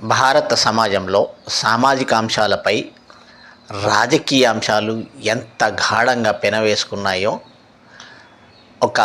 భారత సమాజంలో సామాజిక అంశాలపై రాజకీయ అంశాలు ఎంత గాఢంగా పెనవేసుకున్నాయో ఒక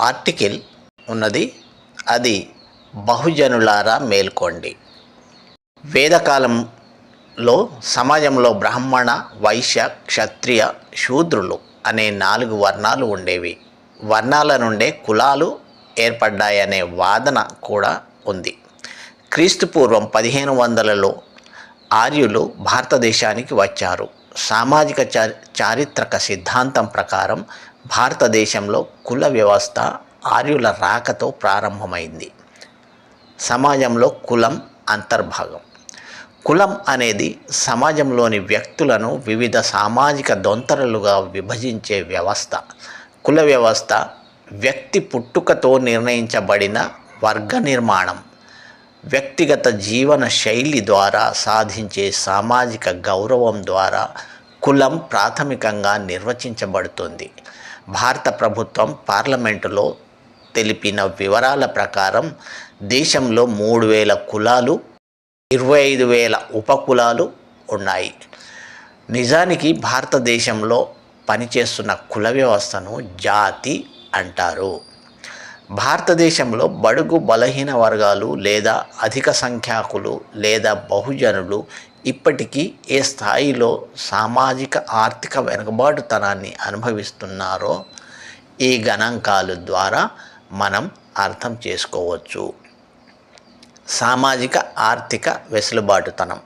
ఆర్టికల్ ఉన్నది. అది బహుజనులారా మేల్కోండి. వేదకాలంలో సమాజంలో బ్రాహ్మణ వైశ్య క్షత్రియ శూద్రులు అనే నాలుగు వర్ణాలు ఉండేవి. వర్ణాల నుండే కులాలు ఏర్పడ్డాయనే వాదన కూడా ఉంది. క్రీస్తుపూర్వం పదిహేను వందలలో ఆర్యులు భారతదేశానికి వచ్చారు. సామాజిక చారి చారిత్రక సిద్ధాంతం ప్రకారం భారతదేశంలో కుల వ్యవస్థ ఆర్యుల రాకతో ప్రారంభమైంది. సమాజంలో కులం అంతర్భాగం. కులం అనేది సమాజంలోని వ్యక్తులను వివిధ సామాజిక దొంతరలుగా విభజించే వ్యవస్థ. కుల వ్యవస్థ వ్యక్తి పుట్టుకతో నిర్ణయించబడిన వర్గ నిర్మాణం. వ్యక్తిగత జీవన శైలి ద్వారా సాధించే సామాజిక గౌరవం ద్వారా కులం ప్రాథమికంగా నిర్వచించబడుతుంది. భారత ప్రభుత్వం పార్లమెంటులో తెలిపిన వివరాల ప్రకారం దేశంలో మూడు వేల కులాలు ఇరవై ఐదు వేల ఉపకులాలు ఉన్నాయి. నిజానికి భారతదేశంలో పనిచేస్తున్న కుల వ్యవస్థను జాతి అంటారు. భారతదేశంలో బడుగు బలహీన వర్గాలు లేదా అధిక సంఖ్యాకులు లేదా బహుజనులు ఇప్పటికీ ఏ స్థాయిలో సామాజిక ఆర్థిక వెనుకబాటుతనాన్ని అనుభవిస్తున్నారో ఈ గణాంకాలు ద్వారా మనం అర్థం చేసుకోవచ్చు. సామాజిక ఆర్థిక వెసులుబాటుతనం.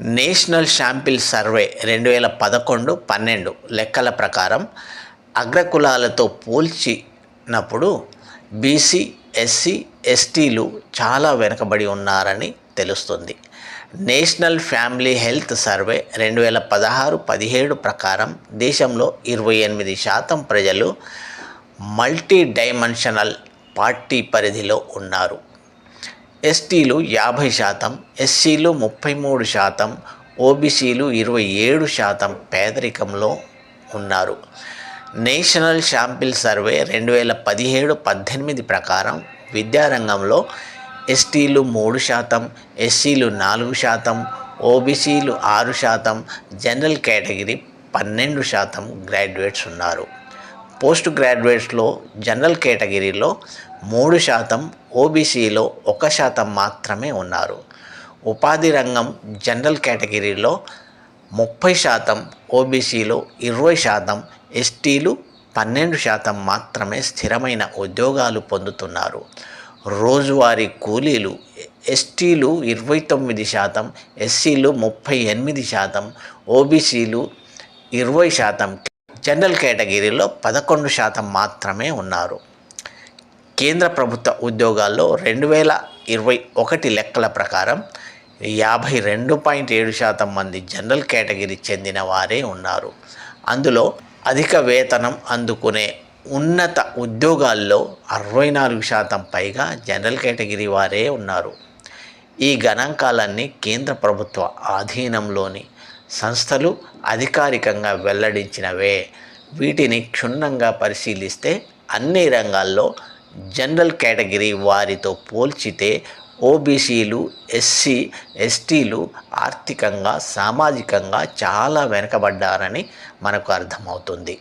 నేషనల్ శాంపిల్ సర్వే రెండు వేల పదకొండు పన్నెండు లెక్కల ప్రకారం అగ్రకులాలతో పోల్చి నప్పుడు బీసీ ఎస్సీ ఎస్టీలు చాలా వెనుకబడి ఉన్నారని తెలుస్తుంది. నేషనల్ ఫ్యామిలీ హెల్త్ సర్వే రెండు వేల పదహారు పదిహేడు ప్రకారం దేశంలో ఇరవై ఎనిమిది శాతం ప్రజలు మల్టీ డైమెన్షనల్ పార్టీ పరిధిలో ఉన్నారు. ఎస్టీలు యాభై శాతం ఎస్సీలు ముప్పై మూడు శాతం ఓబీసీలు ఇరవై ఏడు శాతం పేదరికంలో ఉన్నారు. నేషనల్ శాంపిల్ సర్వే రెండు వేల పదిహేడు పద్దెనిమిది ప్రకారం విద్యారంగంలో ఎస్టీలు మూడు శాతం ఎస్సీలు నాలుగు శాతం ఓబీసీలు ఆరు శాతం జనరల్ కేటగిరీ పన్నెండు శాతం గ్రాడ్యుయేట్స్ ఉన్నారు. పోస్ట్ గ్రాడ్యుయేట్స్లో జనరల్ కేటగిరీలో మూడు శాతం ఓబీసీలో ఒక శాతం మాత్రమే ఉన్నారు. ఉపాధి రంగం జనరల్ కేటగిరీలో ముప్పై శాతం ఓబీసీలో ఇరవై శాతం ఎస్టీలు పన్నెండు శాతం మాత్రమే స్థిరమైన ఉద్యోగాలు పొందుతున్నారు. రోజువారీ కూలీలు ఎస్టీలు ఇరవై తొమ్మిది శాతం ఎస్సీలు ముప్పై ఎనిమిది శాతం ఓబీసీలు ఇరవై శాతం జనరల్ కేటగిరీలో పదకొండు శాతం మాత్రమే ఉన్నారు. కేంద్ర ప్రభుత్వ ఉద్యోగాల్లో రెండు వేల ఇరవై ఒకటి లెక్కల ప్రకారం యాభై రెండు పాయింట్ ఏడు శాతం మంది జనరల్ కేటగిరీ చెందిన వారే ఉన్నారు. అందులో అధిక వేతనం అందుకునే ఉన్నత ఉద్యోగాల్లో అరవై నాలుగు శాతం పైగా జనరల్ కేటగిరీ వారే ఉన్నారు. ఈ గణాంకాలన్నీ కేంద్ర ప్రభుత్వ ఆధీనంలోని సంస్థలు అధికారికంగా వెల్లడించినవే. వీటిని క్షుణ్ణంగా పరిశీలిస్తే అన్ని రంగాల్లో జనరల్ కేటగిరీ వారితో పోల్చితే ఓబీసీలు ఎస్సీ ఎస్టీలు ఆర్థికంగా సామాజికంగా చాలా వెనుకబడ్డారని మనకు అర్థమవుతుంది.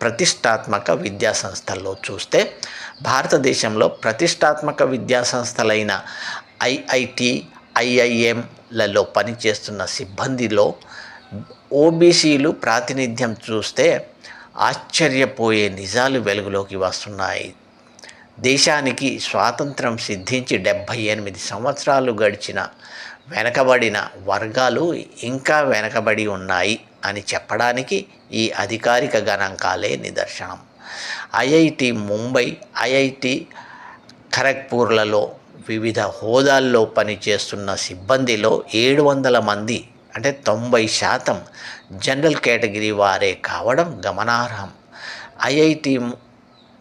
ప్రతిష్టాత్మక విద్యా సంస్థల్లో చూస్తే భారతదేశంలో ప్రతిష్టాత్మక విద్యా సంస్థలైన ఐఐటి ఐఐఎంలలో పనిచేస్తున్న సిబ్బందిలో ఓబీసీలు ప్రాతినిధ్యం చూస్తే ఆశ్చర్యపోయే నిజాలు వెలుగులోకి వస్తున్నాయి. దేశానికి స్వాతంత్రం సిద్ధించి డెబ్భై ఎనిమిది సంవత్సరాలు గడిచిన వెనకబడిన వర్గాలు ఇంకా వెనకబడి ఉన్నాయి అని చెప్పడానికి ఈ అధికారిక గణాంకాలే నిదర్శనం. ఐఐటి ముంబై ఐఐటి ఖరగ్పూర్లలో వివిధ హోదాల్లో పనిచేస్తున్న సిబ్బందిలో ఏడు వందల మంది అంటే తొంభై శాతం జనరల్ కేటగిరీ వారే కావడం గమనార్హం. IIT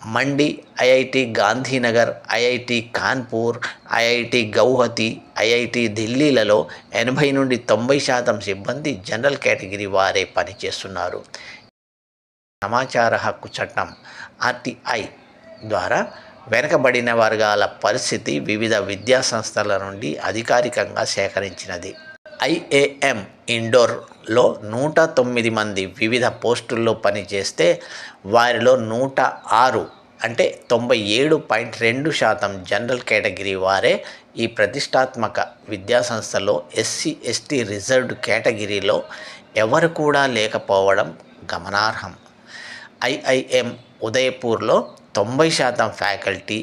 Mandi IIT Gandhinagar IIT Kanpur IIT Guwahati IIT ఢిల్లీలలో ఎనభై నుండి తొంభై శాతం సిబ్బంది జనరల్ కేటగిరీ వారే పనిచేస్తున్నారు. సమాచార హక్కు చట్టం ఆర్టీఐ ద్వారా వెనుకబడిన వర్గాల పరిస్థితి వివిధ విద్యా సంస్థల నుండి అధికారికంగా సేకరించినది. ఐఏఎం ఇండోర్లో నూట తొమ్మిది మంది వివిధ పోస్టుల్లో పనిచేస్తే వారిలో నూట ఆరు అంటే తొంభై ఏడు పాయింట్ రెండు శాతం జనరల్ కేటగిరీ వారే ఈ ప్రతిష్టాత్మక విద్యాసంస్థలో ఎస్సీ ఎస్టీ రిజర్వ్డ్ కేటగిరీలో ఎవరు కూడా లేకపోవడం గమనార్హం. ఐఐఎం ఉదయపూర్లో తొంభై శాతం ఫ్యాకల్టీ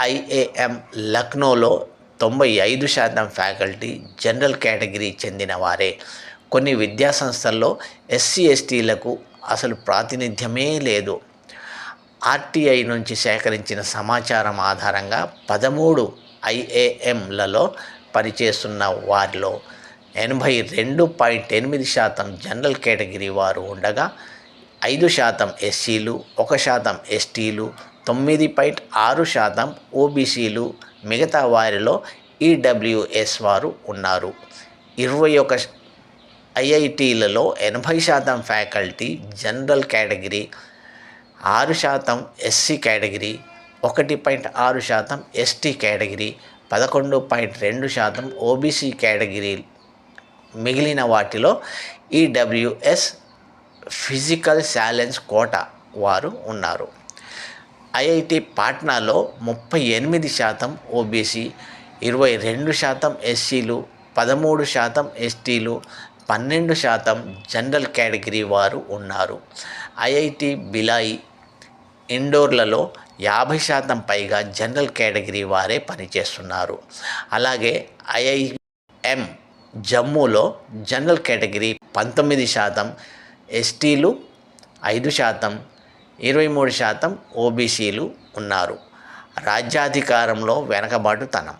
ఐఏఎం లక్నోలో తొంభై ఐదు శాతం ఫ్యాకల్టీ జనరల్ కేటగిరీ చెందిన వారే కొన్ని విద్యాసంస్థల్లో ఎస్సీ ఎస్టీలకు అసలు ప్రాతినిధ్యమే లేదు. ఆర్టీఐ నుంచి సేకరించిన సమాచారం ఆధారంగా పదమూడు ఐఏఎంలలో పనిచేస్తున్న వారిలో ఎనభై రెండు పాయింట్ ఎనిమిది శాతం జనరల్ కేటగిరీ వారు ఉండగా ఐదు శాతం ఎస్సీలు ఒక శాతం ఎస్టీలు తొమ్మిది పాయింట్ ఆరు శాతం ఓబీసీలు మిగతా వారిలో ఈడబ్ల్యూఎస్ వారు ఉన్నారు. ఇరవై ఒక ఐఐటీలలో ఎనభై శాతం ఫ్యాకల్టీ జనరల్ కేటగిరీ ఆరు శాతం ఎస్సీ కేటగిరీ ఒకటి పాయింట్ ఆరు శాతం ఎస్టీ కేటగిరీ పదకొండు పాయింట్ రెండు శాతం ఓబీసీ కేటగిరీ మిగిలిన వాటిలో ఈడబ్ల్యూఎస్ ఫిజికల్ ఛాలెంజ్ కోట వారు ఉన్నారు. ఐఐటి పాట్నాలో ముప్పై ఎనిమిది శాతం ఓబీసీ ఇరవై రెండు శాతం ఎస్సీలు పదమూడు శాతం ఎస్టీలు పన్నెండు శాతం జనరల్ కేటగిరీ వారు ఉన్నారు. ఐఐటి బిలాయి ఇండోర్లలో యాభై శాతం పైగా జనరల్ కేటగిరీ వారే పనిచేస్తున్నారు. అలాగే ఐఐఎం జమ్మూలో జనరల్ కేటగిరీ పంతొమ్మిది శాతం ఎస్టీలు ఐదు శాతం ఇరవై మూడు శాతం ఓబీసీలు ఉన్నారు. రాజ్యాధికారంలో వెనకబాటుతనం.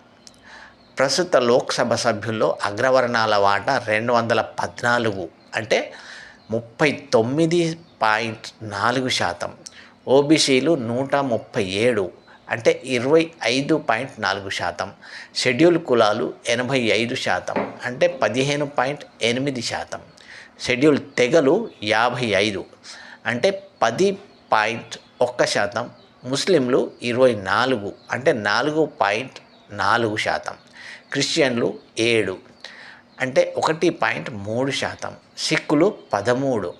ప్రస్తుత లోక్సభ సభ్యుల్లో అగ్రవర్ణాల వాటా రెండు వందల పద్నాలుగు అంటే ముప్పై తొమ్మిది పాయింట్ నాలుగు శాతం. ఓబీసీలు నూట ముప్పై ఏడు అంటే ఇరవై ఐదు పాయింట్ నాలుగు శాతం. షెడ్యూల్ కులాలు ఎనభై ఐదు శాతం అంటే పదిహేను పాయింట్ ఎనిమిది శాతం. షెడ్యూల్ తెగలు యాభై ఐదు అంటే పది పాయింట్ ఒక్క శాతం ముస్లింలు ఇరవై నాలుగు అంటే నాలుగు పాయింట్ నాలుగు శాతం క్రిస్టియన్లు ఏడు అంటే ఒకటి పాయింట్ మూడు శాతం సిక్కులు పదమూడు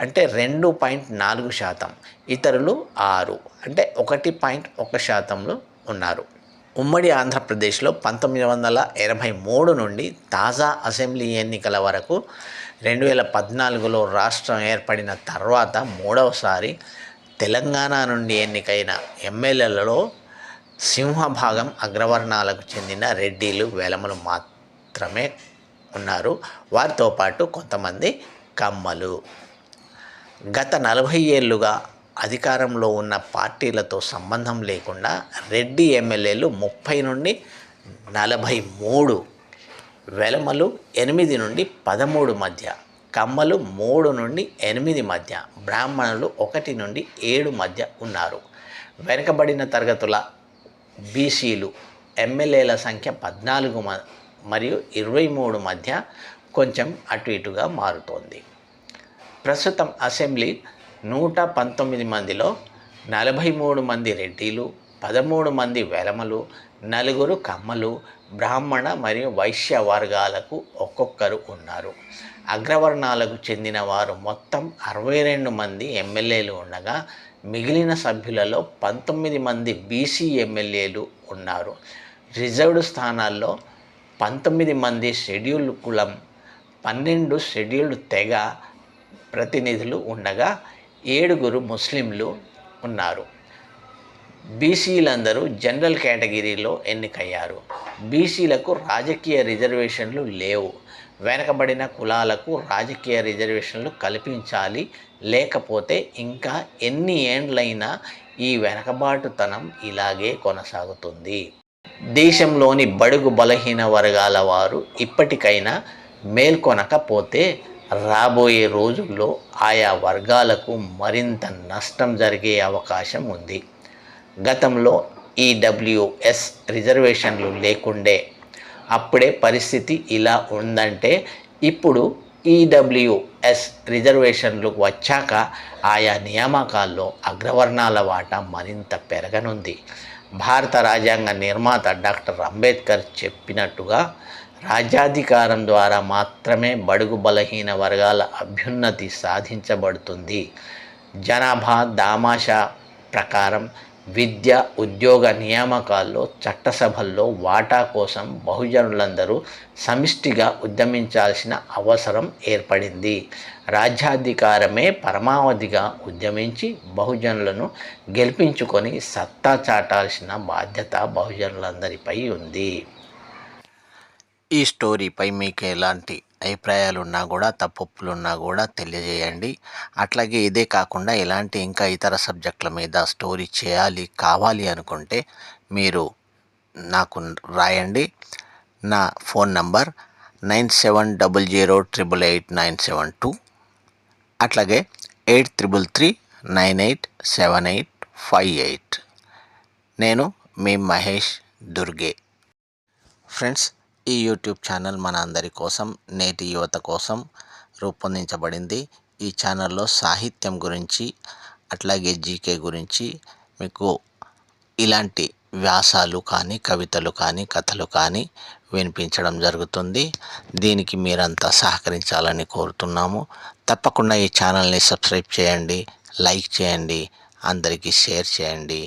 అంటే రెండు పాయింట్ నాలుగు శాతం ఇతరులు ఆరు అంటే ఒకటి పాయింట్ ఒక శాతంలో ఉన్నారు. ఉమ్మడి ఆంధ్రప్రదేశ్లో పంతొమ్మిది వందల ఎనభై మూడు నుండి తాజా అసెంబ్లీ ఎన్నికల వరకు రెండు వేల పద్నాలుగులో రాష్ట్రం ఏర్పడిన తర్వాత మూడవసారి తెలంగాణ నుండి ఎన్నికైన ఎమ్మెల్యేలలో సింహభాగం అగ్రవర్ణాలకు చెందిన రెడ్డిలు వెలమలు మాత్రమే ఉన్నారు. వారితో పాటు కొంతమంది కమ్మలు. గత నలభై ఏళ్ళుగా అధికారంలో ఉన్న పార్టీలతో సంబంధం లేకుండా రెడ్డి ఎమ్మెల్యేలు ముప్పై నుండి నలభై మూడు వెలమలు ఎనిమిది నుండి పదమూడు మధ్య కమ్మలు మూడు నుండి ఎనిమిది మధ్య బ్రాహ్మణులు ఒకటి నుండి ఏడు మధ్య ఉన్నారు. వెనుకబడిన తరగతుల బీసీలు ఎమ్మెల్యేల సంఖ్య పద్నాలుగు మ మరియు ఇరవై మూడు మధ్య కొంచెం అటు ఇటుగా మారుతోంది. ప్రస్తుతం అసెంబ్లీ నూట పంతొమ్మిది మందిలో నలభై మూడు మంది రెడ్డిలు పదమూడు మంది వెలమలు నలుగురు కమ్మలు బ్రాహ్మణ మరియు వైశ్య వర్గాలకు ఒక్కొక్కరు ఉన్నారు. అగ్రవర్ణాలకు చెందిన వారు మొత్తం అరవై రెండు మంది ఎమ్మెల్యేలు ఉండగా మిగిలిన సభ్యులలో పంతొమ్మిది మంది బీసీ ఎమ్మెల్యేలు ఉన్నారు. రిజర్వ్డ్ స్థానాల్లో పంతొమ్మిది మంది షెడ్యూల్డ్ కులం పన్నెండు షెడ్యూల్డ్ తెగ ప్రతినిధులు ఉండగా ఏడుగురు ముస్లింలు ఉన్నారు. బీసీలందరూ జనరల్ కేటగిరీలో ఎన్నికయ్యారు. బీసీలకు రాజకీయ రిజర్వేషన్లు లేవు. వెనకబడిన కులాలకు రాజకీయ రిజర్వేషన్లు కల్పించాలి. లేకపోతే ఇంకా ఎన్ని ఏండ్లైనా ఈ వెనకబాటుతనం ఇలాగే కొనసాగుతుంది. దేశంలోని బడుగు బలహీన వర్గాల వారు ఇప్పటికైనా మేల్కొనకపోతే రాబోయే రోజుల్లో ఆయా వర్గాలకు మరింత నష్టం జరిగే అవకాశం ఉంది. గతంలో ఈడబ్ల్యూఎస్ రిజర్వేషన్లు లేకుండే అప్పుడే పరిస్థితి ఇలా ఉందంటే ఇప్పుడు ఈడబ్ల్యూఎస్ రిజర్వేషన్లు వచ్చాక ఆయా నియామకాల్లో అగ్రవర్ణాల వాటా మరింత పెరగనుంది. భారత రాజ్యాంగ నిర్మాత డాక్టర్ అంబేద్కర్ చెప్పినట్టుగా రాజ్యాధికారం ద్వారా మాత్రమే బడుగు బలహీన వర్గాల అభ్యున్నతి సాధించబడుతుంది. జనాభా దామాషా ప్రకారం విద్య ఉద్యోగ నియామకాల్లో చట్టసభల్లో వాటా కోసం బహుజనులందరూ సమిష్టిగా ఉద్యమించాల్సిన అవసరం ఏర్పడింది. రాజ్యాధికారమే పరమావధిగా ఉద్యమించి బహుజనులను గెలిపించుకొని సత్తా చాటాల్సిన బాధ్యత బహుజనులందరిపై ఉంది. ఈ స్టోరీపై మీకు ఎలాంటి అభిప్రాయాలు ఉన్నా కూడా తప్పులు ఉన్నా కూడా తెలియజేయండి. అట్లాగే ఇదే కాకుండా ఎలాంటి ఇంకా ఇతర సబ్జెక్టుల మీద స్టోరీ చేయాలి కావాలి అనుకుంటే మీరు నాకు రాయండి. నా phone number nine seven double zero triple eight nine seven two. అట్లాగే eight triple three nine eight seven eight five eight. నేను మీ మహేష్ దుర్గే. ఫ్రెండ్స్ ఈ యూట్యూబ్ ఛానల్ మన అందరి కోసం నేటి యువత కోసం రూపొందించబడింది. ఈ ఛానల్లో సాహిత్యం గురించి అట్లాగే జీకే గురించి మీకు ఇలాంటి వ్యాసాలు కానీ కవితలు కానీ కథలు కానీ వినిపించడం జరుగుతుంది. దీనికి మీరంతా సహకరించాలని కోరుతున్నాము. తప్పకుండా ఈ ఛానల్ని సబ్స్క్రైబ్ చేయండి లైక్ చేయండి అందరికీ షేర్ చేయండి.